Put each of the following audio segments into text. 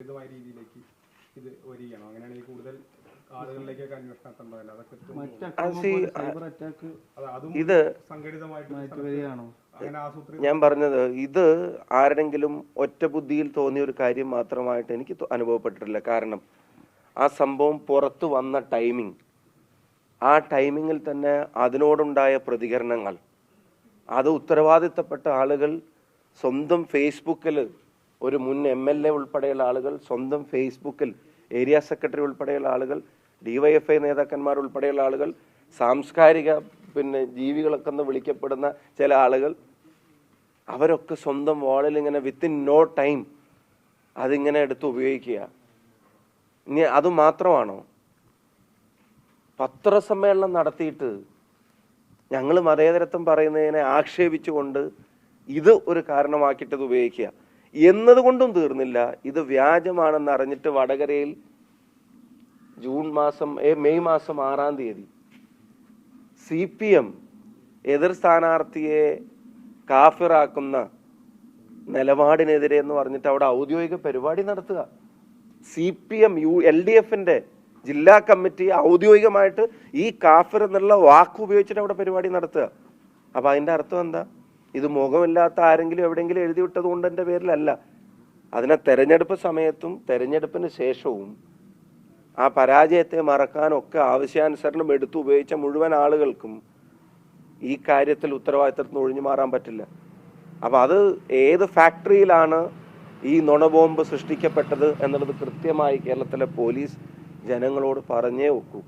ഇതുമായ രീതിയിലേക്ക് ഇത് വരികയാണോ. അങ്ങനെയാണെങ്കിൽ കൂടുതൽ ആളുകളിലേക്കൊക്കെ അന്വേഷണം എത്തേണ്ടതല്ല അതൊക്കെ സൈബർ അറ്റാക്ക് അതും ഇത് സംഘടിതമായിട്ട് ഞാൻ പറഞ്ഞത് ഇത് ആരെങ്കിലും ഒറ്റ ബുദ്ധിയിൽ തോന്നിയ ഒരു കാര്യം മാത്രമായിട്ട് എനിക്ക് അനുഭവപ്പെട്ടിട്ടില്ല. കാരണം ആ സംഭവം പുറത്തു വന്ന ടൈമിംഗ് ആ ടൈമിങ്ങിൽ തന്നെ അതിനോടുണ്ടായ പ്രതികരണങ്ങൾ. അത് ഉത്തരവാദിത്തപ്പെട്ട ആളുകൾ സ്വന്തം ഫേസ്ബുക്കിൽ ഒരു മുൻ എം എൽ എ ഉൾപ്പെടെയുള്ള ആളുകൾ സ്വന്തം ഫേസ്ബുക്കിൽ ഏരിയ സെക്രട്ടറി ഉൾപ്പെടെയുള്ള ആളുകൾ ഡിവൈഎഫ്ഐ നേതാക്കന്മാർ ഉൾപ്പെടെയുള്ള ആളുകൾ സാംസ്കാരിക പിന്നെ ജീവികളൊക്കെ എന്ന് വിളിക്കപ്പെടുന്ന ചില ആളുകൾ അവരൊക്കെ സ്വന്തം വാളിൽ ഇങ്ങനെ വിത്തിൻ നോ ടൈം അതിങ്ങനെ എടുത്ത് ഉപയോഗിക്കുക. ഇനി അത് മാത്രമാണോ? പത്രസമ്മേളനം നടത്തിയിട്ട് ഞങ്ങൾ മതേതരത്വം പറയുന്നതിനെ ആക്ഷേപിച്ചുകൊണ്ട് ഇത് ഒരു കാരണമാക്കിയിട്ടത് ഉപയോഗിക്കുക. എന്നതുകൊണ്ടും തീർന്നില്ല. ഇത് വ്യാജമാണെന്ന് അറിഞ്ഞിട്ട് വടകരയിൽ ജൂൺ മാസം ഏ മെയ് മാസം ആറാം തീയതി സി പി എം എതിർ സ്ഥാനാർത്ഥിയെ കാഫിറാക്കുന്ന നിലപാടിനെതിരെ എന്ന് പറഞ്ഞിട്ട് അവിടെ ഔദ്യോഗിക പരിപാടി നടത്തുക. C P M U L D എഫിന്റെ ജില്ലാ കമ്മിറ്റി ഔദ്യോഗികമായിട്ട് ഈ കാഫിർ എന്നുള്ള വാക്ക് ഉപയോഗിച്ചിട്ട് അവിടെ പരിപാടി നടത്തുക. അപ്പൊ അതിന്റെ അർത്ഥം എന്താ? ഇത് മുഖമില്ലാത്ത ആരെങ്കിലും എവിടെയെങ്കിലും എഴുതി വിട്ടത് കൊണ്ട് എന്റെ പേരിലല്ല. അതിനെ തെരഞ്ഞെടുപ്പ് സമയത്തും തെരഞ്ഞെടുപ്പിന് ശേഷവും ആ പരാജയത്തെ മറക്കാനൊക്കെ ആവശ്യാനുസരണം എടുത്തു ഉപയോഗിച്ച മുഴുവൻ ആളുകൾക്കും ഈ കാര്യത്തിൽ ഉത്തരവാദിത്തത്തിൽ നിന്ന് ഒഴിഞ്ഞു മാറാൻ പറ്റില്ല. അപ്പൊ അത് ഏത് ഫാക്ടറിയിലാണ് ഈ നുണബോംബ് സൃഷ്ടിക്കപ്പെട്ടത് എന്നുള്ളത് കൃത്യമായി കേരളത്തിലെ പോലീസ് ജനങ്ങളോട് പറഞ്ഞേ ഒക്കൂ.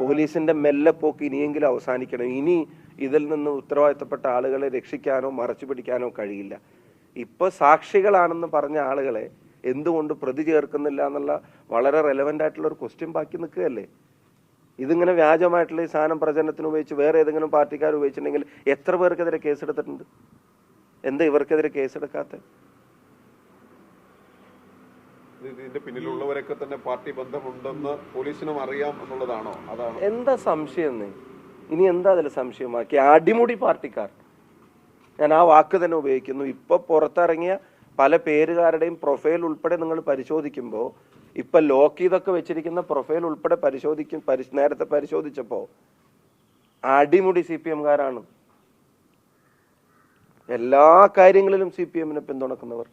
പോലീസിന്റെ മെല്ലെപ്പോക്ക് ഇനിയെങ്കിലും അവസാനിക്കണം. ഇനി ഇതിൽ നിന്ന് ഉത്തരവാദിത്തപ്പെട്ട ആളുകളെ രക്ഷിക്കാനോ മറച്ചു പിടിക്കാനോ കഴിയില്ല. ഇപ്പൊ സാക്ഷികളാണെന്ന് പറഞ്ഞ ആളുകളെ എന്തുകൊണ്ട് പ്രതി ചേർക്കുന്നില്ല എന്നുള്ള വളരെ റെലവെന്റ് ആയിട്ടുള്ള ഒരു ക്വസ്റ്റ്യൻ ബാക്കി നിൽക്കുകയല്ലേ? ഇതിങ്ങനെ വ്യാജമായിട്ടുള്ള ഈ സാധനം പ്രചരണത്തിന് ഉപയോഗിച്ച് വേറെ ഏതെങ്കിലും പാർട്ടിക്കാർ ഉപയോഗിച്ചിട്ടുണ്ടെങ്കിൽ എത്ര പേർക്കെതിരെ കേസെടുത്തിട്ടുണ്ട് എന്താ ഇവർക്കെതിരെ കേസെടുക്കാത്ത ഇത് ഇതിന്റെ പിന്നിലുള്ളവരൊക്കെ തന്നെ പാർട്ടി ബന്ധമുണ്ടെന്ന് പോലീസിനും അറിയാം എന്നുള്ളതാണോ? അതാണ്? എന്താ സംശയം? ഇനി എന്താ അതിൽ സംശയമാക്കി? അടിമുടി പാർട്ടിക്കാർ. ഞാൻ ആ വാക്ക് തന്നെ ഉപയോഗിക്കുന്നു. ഇപ്പൊ പുറത്തിറങ്ങിയ പല പേരുകാരുടെയും പ്രൊഫൈൽ ഉൾപ്പെടെ നിങ്ങൾ പരിശോധിക്കുമ്പോൾ ഇപ്പൊ ലോക്ക് ചെയ്തൊക്കെ വെച്ചിരിക്കുന്ന പ്രൊഫൈൽ ഉൾപ്പെടെ പരിശോധിക്കും നേരത്തെ പരിശോധിച്ചപ്പോ അടിമുടി സി പി എംകാരാണ്. എല്ലാ കാര്യങ്ങളിലും സി പി എമ്മിനെ പിന്തുണക്കുന്നവർ.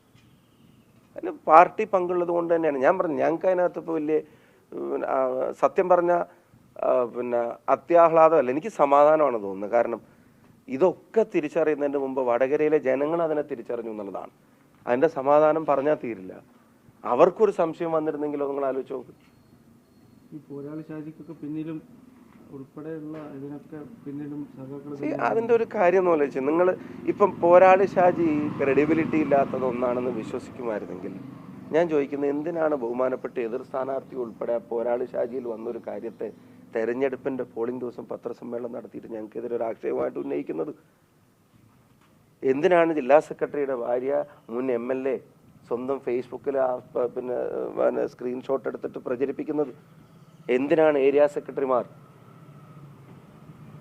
അതിന് പാർട്ടി പങ്കുള്ളത് കൊണ്ട് തന്നെയാണ്. ഞാൻ പറഞ്ഞു ഞങ്ങൾക്ക് അതിനകത്ത് ഇപ്പോൾ വലിയ സത്യം പറഞ്ഞ പിന്നെ അത്യാഹ്ലാദമല്ല. എനിക്ക് സമാധാനമാണ് തോന്നുന്നത്. കാരണം ഇതൊക്കെ തിരിച്ചറിയുന്നതിന് മുമ്പ് വടകരയിലെ ജനങ്ങൾ അതിനെ തിരിച്ചറിഞ്ഞു എന്നുള്ളതാണ്. അതിന്റെ സമാധാനം പറഞ്ഞാൽ തീരില്ല. അവർക്കൊരു സംശയം വന്നിരുന്നെങ്കിലോ നിങ്ങൾ ആലോചിച്ച് നോക്ക്. ഈ പോരാളി ഷാജിക്കൊക്കെ പിന്നിലും ഉൾപ്പെടെയുള്ള ഇതിനൊക്കെ പിന്നിലും അതിന്റെ ഒരു കാര്യം എന്ന് വെച്ചാൽ നിങ്ങൾ ഇപ്പം പോരാളി ഷാജി ക്രെഡിബിലിറ്റി ഇല്ലാത്തത് ഒന്നാണെന്ന് വിശ്വസിക്കുമായിരുന്നെങ്കിൽ ഞാൻ ചോദിക്കുന്നത് എന്തിനാണ് ബഹുമാനപ്പെട്ട എതിർ സ്ഥാനാർത്ഥി ഉൾപ്പെടെ പോരാളി ഷാജിയിൽ വന്നൊരു കാര്യത്തെ തെരഞ്ഞെടുപ്പിന്റെ പോളിംഗ് ദിവസം പത്രസമ്മേളനം നടത്തിയിട്ട് ഞങ്ങൾക്കെതിരെ ഒരു ആക്ഷേപമായിട്ട് ഉന്നയിക്കുന്നത്? എന്തിനാണ് ജില്ലാ സെക്രട്ടറിയുടെ ഭാര്യ മുൻ എം എൽ എ സ്വന്തം ഫേസ്ബുക്കിൽ പിന്നെ സ്ക്രീൻഷോട്ട് എടുത്തിട്ട് പ്രചരിപ്പിക്കുന്നത്? എന്തിനാണ് ഏരിയ സെക്രട്ടറിമാർ?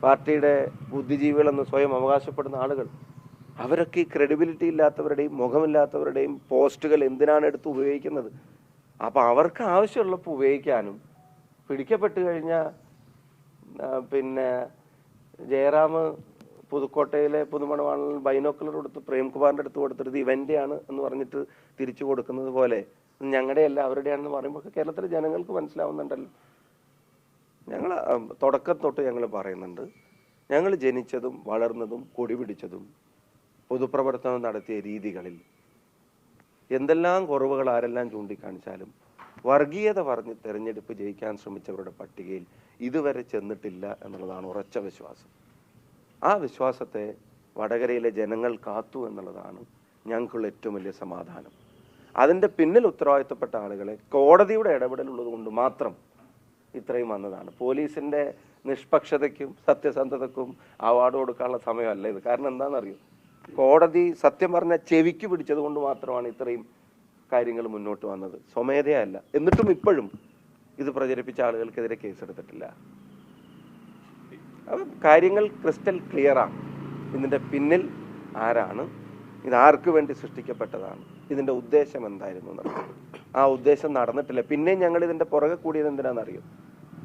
പാർട്ടിയുടെ ബുദ്ധിജീവികളെന്ന് സ്വയം അവകാശപ്പെടുന്ന ആളുകൾ അവരൊക്കെ ഈ ക്രെഡിബിലിറ്റി ഇല്ലാത്തവരുടെയും മുഖമില്ലാത്തവരുടെയും പോസ്റ്റുകൾ എന്തിനാണ് എടുത്ത് ഉപയോഗിക്കുന്നത്? അപ്പൊ അവർക്ക് ആവശ്യമുള്ളപ്പോൾ ഉപയോഗിക്കാനും. പിടിക്കപ്പെട്ട് കഴിഞ്ഞാൽ പിന്നെ ജയറാം പുതുക്കോട്ടയിലെ പുതുമണവാളിൽ ബൈനോക്കുലർ കൊടുത്ത് പ്രേംകുമാറിന്റെ അടുത്ത് കൊടുത്തിട്ട് ആണ് എന്ന് പറഞ്ഞിട്ട് തിരിച്ചു കൊടുക്കുന്നത് പോലെ ഞങ്ങളുടെ അല്ല അവരുടെയാണെന്ന് പറയുമ്പോൾ കേരളത്തിലെ ജനങ്ങൾക്ക് മനസ്സിലാവുന്നുണ്ടല്ലോ. ഞങ്ങൾ തുടക്കം തൊട്ട് ഞങ്ങൾ പറയുന്നുണ്ട്. ഞങ്ങൾ ജനിച്ചതും വളർന്നതും കൊടി പിടിച്ചതും പൊതുപ്രവർത്തനം നടത്തിയ രീതികളിൽ എന്തെല്ലാം കുറവുകൾ ആരെല്ലാം ചൂണ്ടിക്കാണിച്ചാലും വർഗീയത പറഞ്ഞ് തെരഞ്ഞെടുപ്പ് ജയിക്കാൻ ശ്രമിച്ചവരുടെ പട്ടികയിൽ ഇതുവരെ ചെന്നിട്ടില്ല എന്നുള്ളതാണ് ഉറച്ച വിശ്വാസം. ആ വിശ്വാസത്തെ വടകരയിലെ ജനങ്ങൾ കാത്തു എന്നുള്ളതാണ് ഞങ്ങൾക്കുള്ള ഏറ്റവും വലിയ സമാധാനം. അതിന്റെ പിന്നിൽ ഉത്തരവാദിത്തപ്പെട്ട ആളുകളെ കോടതിയുടെ ഇടപെടലുള്ളത് കൊണ്ട് മാത്രം ഇത്രയും വന്നതാണ്. പോലീസിന്റെ നിഷ്പക്ഷതയ്ക്കും സത്യസന്ധതയ്ക്കും അവാർഡ് കൊടുക്കാനുള്ള സമയമല്ല ഇത്. കാരണം എന്താണെന്നറിയോ? കോടതി സത്യം പറഞ്ഞ ചെവിക്ക് പിടിച്ചത് കൊണ്ട് മാത്രമാണ് ഇത്രയും കാര്യങ്ങൾ മുന്നോട്ട് വന്നത്. സ്വമേധയല്ല എന്നിട്ടും ഇപ്പോഴും ഇത് പ്രചരിപ്പിച്ച ആളുകൾക്കെതിരെ കേസെടുത്തിട്ടില്ല. അപ്പം കാര്യങ്ങൾ ക്രിസ്റ്റൽ ക്ലിയർ ആണ്. ഇതിന്റെ പിന്നിൽ ആരാണ്? ഇത് ആർക്ക് വേണ്ടി സൃഷ്ടിക്കപ്പെട്ടതാണ്? ഇതിന്റെ ഉദ്ദേശം എന്തായിരുന്നു ആ ഉദ്ദേശം നടന്നിട്ടില്ല. പിന്നെയും ഞങ്ങൾ ഇതിന്റെ പുറകെ കൂടിയത് എന്തിനാണെന്നറിയും?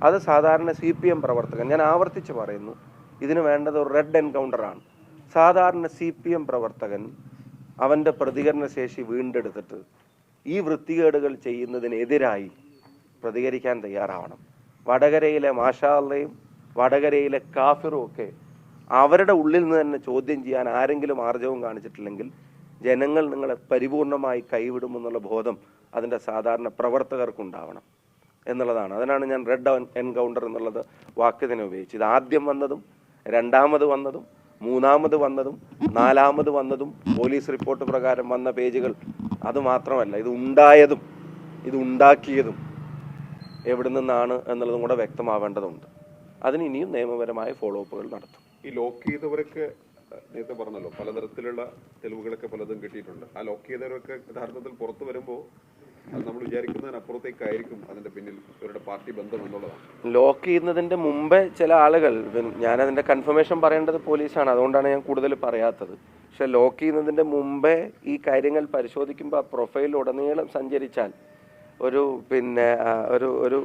അത് സാധാരണ സി പി എം പ്രവർത്തകൻ ഞാൻ ആവർത്തിച്ച് പറയുന്നു ഇതിന് വേണ്ടത് ഒരു റെഡ് എൻകൗണ്ടറാണ്. സാധാരണ സി പി എം പ്രവർത്തകൻ അവന്റെ പ്രതികരണശേഷി വീണ്ടെടുത്തിട്ട് ഈ വൃത്തികേടുകൾ ചെയ്യുന്നതിനെതിരായി പ്രതികരിക്കാൻ തയ്യാറാവണം. വടകരയിലെ മാഷാള്ളയും വടകരയിലെ കാഫിറും ഒക്കെ അവരുടെ ഉള്ളിൽ നിന്ന് തന്നെ ചോദ്യം ചെയ്യാൻ ആരെങ്കിലും ആർജവം കാണിച്ചിട്ടില്ലെങ്കിൽ ജനങ്ങൾ നിങ്ങളെ പരിപൂർണമായി കൈവിടുമെന്നുള്ള ബോധം അതിന്റെ സാധാരണ പ്രവർത്തകർക്കുണ്ടാവണം എന്നുള്ളതാണ്. അതിനാണ് ഞാൻ റെഡ് എൻകൗണ്ടർ എന്നുള്ളത് വാക്കിനെ ഉപയോഗിച്ചത്. ആദ്യം വന്നതും രണ്ടാമത് വന്നതും മൂന്നാമത് വന്നതും നാലാമത് വന്നതും പോലീസ് റിപ്പോർട്ട് പ്രകാരം വന്ന പേജുകൾ അത് മാത്രമല്ല ഇത് ഉണ്ടായതും ഇത് ഉണ്ടാക്കിയതും എവിടെ നിന്നാണ് എന്നുള്ളതും കൂടെ വ്യക്തമാവേണ്ടതുണ്ട്. അതിന് ഇനിയും നിയമപരമായ ഫോളോ അപ്പുകൾ നടത്തും. ഈ ലോക്ക് ചെയ്തവർക്ക് നേരത്തെ പറഞ്ഞല്ലോ പലതരത്തിലുള്ള തെളിവുകളൊക്കെ പലതും കിട്ടിയിട്ടുണ്ട്. ആ ലോക്ക് ചെയ്തവരൊക്കെ യഥാർത്ഥത്തിൽ പുറത്തു വരുമ്പോൾ അത് നമ്മൾ വിചാരിക്കുന്നതിനപ്പുറത്തേക്കായിരിക്കും അതിന്റെ പിന്നിൽ ഇവരുടെ പാർട്ടി ബന്ധം എന്നുള്ളതാണ്. ലോക്ക് ചെയ്യുന്നതിന്റെ മുമ്പേ ചില ആളുകൾ ഞാൻ അതിന്റെ കൺഫർമേഷൻ പറയേണ്ടത് പോലീസാണ്. അതുകൊണ്ടാണ് ഞാൻ കൂടുതൽ പറയാത്തത്. പക്ഷെ ലോക്ക് ചെയ്യുന്നതിന്റെ മുമ്പേ ഈ കാര്യങ്ങൾ പരിശോധിക്കുമ്പോൾ ആ പ്രൊഫൈൽ ഉടനീളം സഞ്ചരിച്ചാൽ ഒരു പിന്നെ ഒരു ഒരു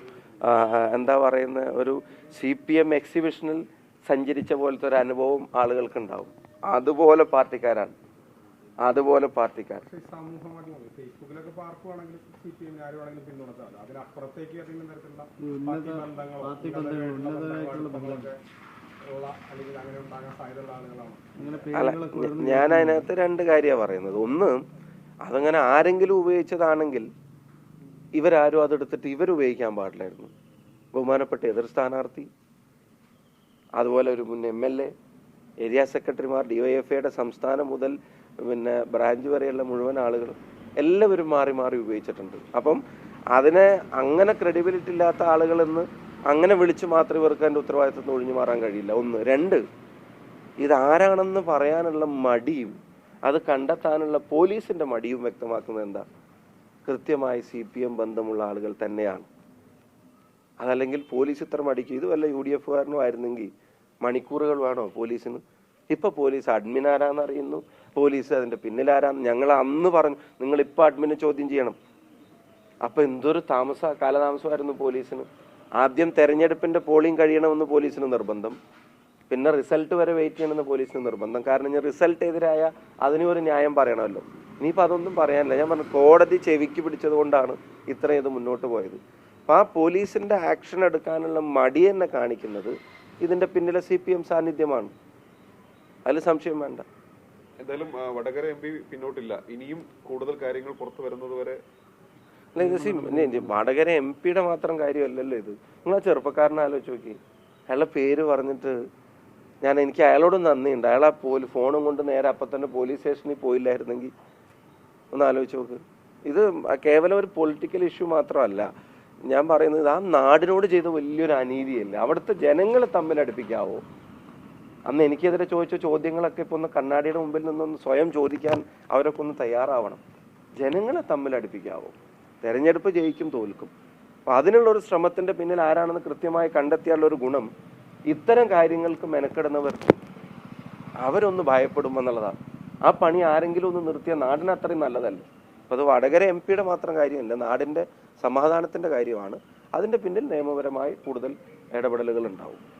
എന്താ പറയുന്ന ഒരു സി പി എം എക്സിബിഷനിൽ സഞ്ചരിച്ച പോലത്തെ ഒരു അനുഭവം ആളുകൾക്ക് ഉണ്ടാവും അതുപോലെ പാർട്ടിക്കാരാണ്. അതുപോലെ പാർട്ടിക്കാർ. അല്ല ഞാൻ അതിനകത്ത് രണ്ട് കാര്യമാണ് പറയുന്നത്. ഒന്ന് അതങ്ങനെ ആരെങ്കിലും ഉപയോഗിച്ചതാണെങ്കിൽ ഇവരാരും അതെടുത്തിട്ട് ഇവരുപയോഗിക്കാൻ പാടില്ലായിരുന്നു. ബഹുമാനപ്പെട്ട എതിർ സ്ഥാനാർത്ഥി അതുപോലെ ഒരു മുൻ എം എൽ എ ഏരിയ സെക്രട്ടറിമാർ ഡിവൈഎഫ്ഐയുടെ സംസ്ഥാനം മുതൽ പിന്നെ ബ്രാഞ്ച് വരെയുള്ള മുഴുവൻ ആളുകളും എല്ലാവരും മാറി മാറി ഉപയോഗിച്ചിട്ടുണ്ട്. അപ്പം അതിനെ അങ്ങനെ ക്രെഡിബിലിറ്റി ഇല്ലാത്ത ആളുകളെന്ന് അങ്ങനെ വിളിച്ച് മാത്രം ഇവർക്ക് അതിന്റെ ഉത്തരവാദിത്തത്തിൽ ഒഴിഞ്ഞു മാറാൻ കഴിയില്ല. ഒന്ന്. രണ്ട് ഇതാരാണെന്ന് പറയാനുള്ള മടിയും അത് കണ്ടെത്താനുള്ള പോലീസിന്റെ മടിയും വ്യക്തമാക്കുന്നത് എന്താ? കൃത്യമായി സി പി എം ബന്ധമുള്ള ആളുകൾ തന്നെയാണ്. അതല്ലെങ്കിൽ പോലീസ് ഇത്ര മടിക്കും. ഇത് വല്ല യു ഡി എഫുകാരനും ആയിരുന്നെങ്കിൽ മണിക്കൂറുകൾ വേണോ പോലീസിന്? ഇപ്പൊ പോലീസ് അഡ്മിൻ ആരാന്ന് അറിയുന്നു? പോലീസ് അതിന്റെ പിന്നിലാരാന്ന് ഞങ്ങൾ അന്ന് പറഞ്ഞു നിങ്ങൾ ഇപ്പൊ അഡ്മിനെ ചോദ്യം ചെയ്യണം. അപ്പൊ എന്തൊരു താമസ കാലതാമസമായിരുന്നു പോലീസിന്. ആദ്യം തെരഞ്ഞെടുപ്പിന്റെ പോളിംഗ് കഴിയണമെന്ന് പോലീസിന് നിർബന്ധം. പിന്നെ റിസൾട്ട് വരെ വെയിറ്റ് ചെയ്യണമെന്ന് പോലീസിന് നിർബന്ധം. കാരണം ഞാൻ റിസൾട്ട് എതിരായ അതിനും ഒരു ന്യായം പറയണമല്ലോ. ഇനിയിപ്പോൾ അതൊന്നും പറയാനില്ല. ഞാൻ പറഞ്ഞു കോടതി ചെവിക്ക് പിടിച്ചത് കൊണ്ടാണ് ഇത്രയും ഇത് മുന്നോട്ട് പോയത്. അപ്പോൾ ആ പോലീസിന്റെ ആക്ഷൻ എടുക്കാനുള്ള മടി തന്നെ കാണിക്കുന്നത് ഇതിന്റെ പിന്നിലെ സി പി എം സാന്നിധ്യമാണ്. അതിൽ സംശയം വേണ്ട. എന്തായാലും വടകര എം പി പിന്നോട്ടില്ല. ഇനിയും കൂടുതൽ കാര്യങ്ങൾ പുറത്തു വരുന്നത് വരെ വടകര എം പിയുടെ മാത്രം കാര്യമല്ലല്ലോ ഇത്. നിങ്ങൾ ആ ചെറുപ്പക്കാരനെ ആലോചിച്ച് നോക്കി. അയാളുടെ പേര് പറഞ്ഞിട്ട് ഞാൻ എനിക്ക് അയാളോട് നന്ദിയുണ്ട്. അയാൾ ആ പോലീസ് ഫോണും കൊണ്ട് നേരെ അപ്പം തന്നെ പോലീസ് സ്റ്റേഷനിൽ പോയില്ലായിരുന്നെങ്കിൽ ഒന്ന് ആലോചിച്ച് നോക്ക്. ഇത് കേവലം ഒരു പൊളിറ്റിക്കൽ ഇഷ്യൂ മാത്രമല്ല. ഞാൻ പറയുന്നത് ആ നാടിനോട് ചെയ്ത വലിയൊരു അനീതിയല്ല? അവിടുത്തെ ജനങ്ങളെ തമ്മിൽ അടുപ്പിക്കാവോ? അന്ന് എനിക്കെതിരെ ചോദിച്ച ചോദ്യങ്ങളൊക്കെ ഇപ്പൊ ഒന്ന് കണ്ണാടിയുടെ മുമ്പിൽ നിന്നൊന്ന് സ്വയം ചോദിക്കാൻ അവരൊക്കെ ഒന്ന് തയ്യാറാവണം. ജനങ്ങളെ തമ്മിൽ അടുപ്പിക്കാവോ? തെരഞ്ഞെടുപ്പ് ജയിക്കും തോൽക്കും. അപ്പൊ അതിനുള്ള ഒരു ശ്രമത്തിന്റെ പിന്നിൽ ആരാണെന്ന് കൃത്യമായി കണ്ടെത്തിയാലുള്ള ഒരു ഗുണം ഇത്തരം കാര്യങ്ങൾക്ക് മെനക്കെടുന്നവർ അവരൊന്ന് ഭയപ്പെടും ഭയപ്പെടുമെന്നുള്ളതാണ് ആ പണി ആരെങ്കിലും ഒന്ന് നിർത്തിയ നാടിന് അത്രയും നല്ലതല്ല? അപ്പൊ അത് വടകര എം പിയുടെ മാത്രം കാര്യമല്ല. നാടിന്റെ സമാധാനത്തിന്റെ കാര്യമാണ്. അതിന്റെ പിന്നിൽ നിയമപരമായി കൂടുതൽ ഇടപെടലുകൾ ഉണ്ടാവും.